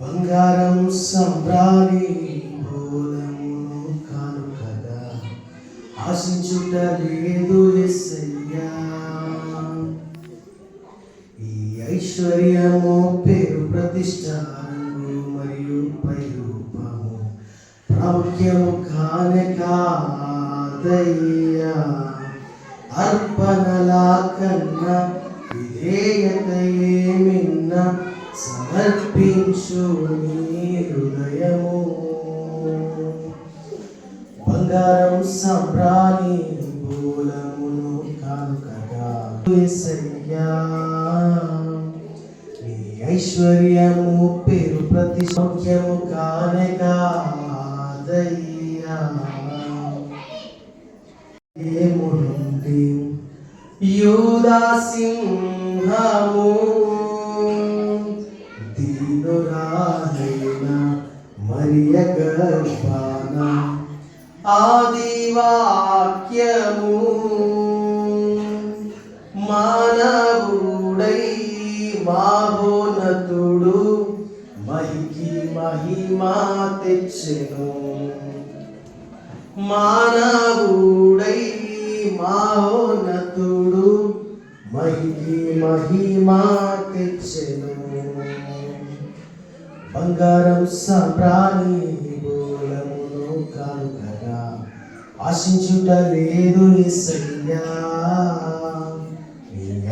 బంగారం సంబ్రాణి బోలమును కాను కదా. ఆశించుట లేదు ఎస్సయ్యా ఈ ఐశ్వర్యము పేరు ప్రతిష్ట రంగు మరియు పైరూపము. ప్రాముఖ్యము కానే కాదయ్యా. అర్పణలా కన్నా విధేయతయే అర్పించు నీ హృదయము. బంగారం సంబ్రాణి బోలమును కాను నీ ఐశ్వర్యము పేరు ప్రతి సౌఖ్యము కానే కాదయ్యా ఏముంది సింహము గర్భాన ఆదివాక్యము మానవుడై మాహోనతుడు మహికి మహిమా తెచ్చెను. మానవుడై మాహోనతుడు మహికి మహిమా తెచ్చెను. బంగారం సంప్రాణి ఆశించుట లేదు నీ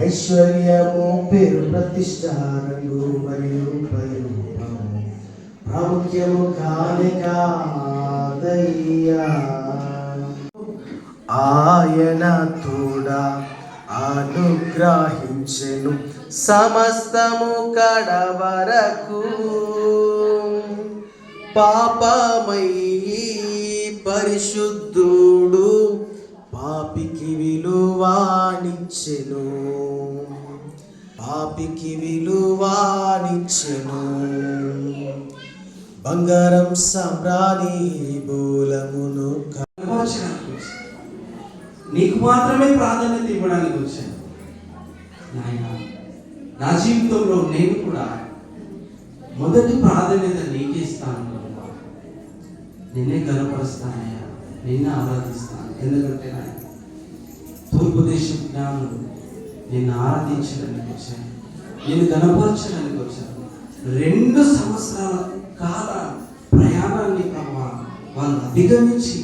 ఐశ్వర్యము పేరు ప్రతిష్ట రంగు మరియు పైరూపము ప్రాముఖ్యము కాని కాదయ్యా ఆయన తోడా అనుగ్రహించెను సమస్తము కడవరకు వరకు పరిశుద్ధుడు పాపికి విలువానిచ్చెను. పాపికి విలువానిచ్చెను. బంగారం సమ్రాణి బూలమును నీకు మాత్రమే ప్రాధాన్యత ఇవ్వడానికి వచ్చాను. నా జీవితంలో నేను కూడా మొదటి ప్రాధాన్యత నీకే ఇస్తాను. నిన్నే గనపరుస్తానయ్యా నిన్నే ఆరాధిస్తాను. ఎందుకంటే నాయన తూర్పు దేశం జ్ఞానులు నిన్ను ఆరాధించడానికి వచ్చాను నేను గనపరచడానికి వచ్చాను రెండు సంవత్సరాల కాల ప్రయాణాన్ని ప్రభావ వాళ్ళు అధిగమించి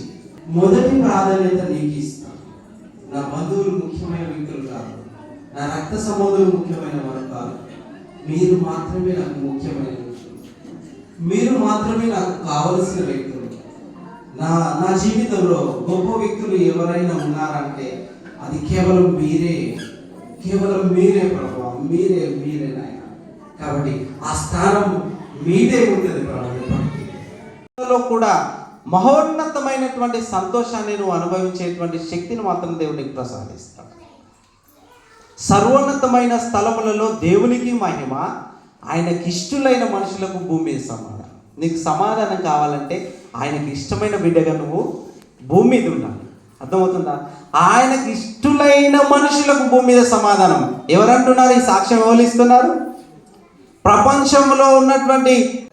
మొదటి ప్రాధాన్యత నీకు ఇస్తాను. నా బంధువులు ముఖ్యమైన వ్యక్తులు కాదు. నా రక్త సంబంధులు ముఖ్యమైన వారు కాదు. మీరు మాత్రమే నాకు ముఖ్యమైన మీరు మాత్రమే నాకు కావలసిన వ్యక్తులు. నా నా జీవితంలో గొప్ప వ్యక్తులు ఎవరైనా ఉన్నారంటే అది కేవలం మీరే. కేవలం మీరే ప్రభావ మీరే మీరే నాయన. కాబట్టి ఆ స్థానం మీదే ఉంటుంది ప్రభావ కూడా మహోన్నతమైనటువంటి సంతోషాన్ని నువ్వు అనుభవించేటువంటి శక్తిని మాత్రం దేవునికి ప్రసాదిస్తాడు. సర్వోన్నతమైన స్థలములలో దేవునికి మహిమ ఆయన కిష్టులైన మనుషులకు భూమి మీద సమాధానం నీకు సమాధానం కావాలంటే ఆయనకి ఇష్టమైన బిడ్డగా నువ్వు భూమి మీద ఉండాలి. అర్థమవుతుందా? ఆయనకి ఇష్టలైన మనుషులకు భూమి మీద సమాధానం. ఎవరంటున్నారు? ఈ సాక్ష్యం ఎవరు ఇస్తున్నారు? ప్రపంచంలో ఉన్నటువంటి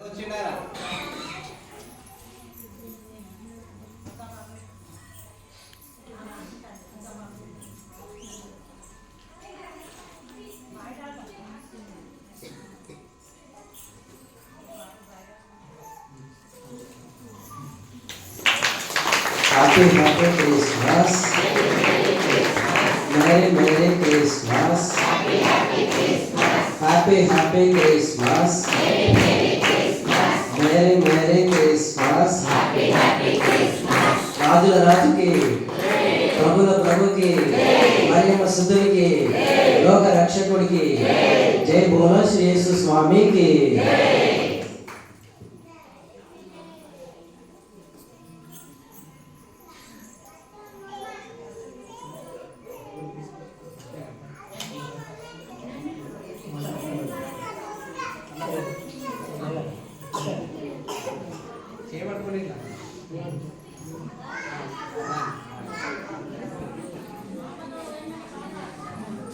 Happy Happy Christmas. Merry Merry Christmas. Happy Happy Christmas. Merry Merry Christmas. రాజుల రాజుకి ప్రభుల ప్రభుకి మరియమ్మ సుధునికి లోక రక్షకుడికి జై బోలో Shri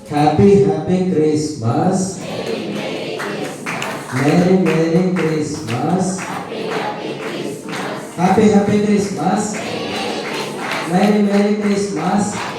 Happy, happy Christmas. Happy, Merry, Christmas. Merry, Merry Christmas. Happy, Happy Christmas. Happy, Happy Christmas. Merry, Merry Christmas. Merry, Merry Christmas.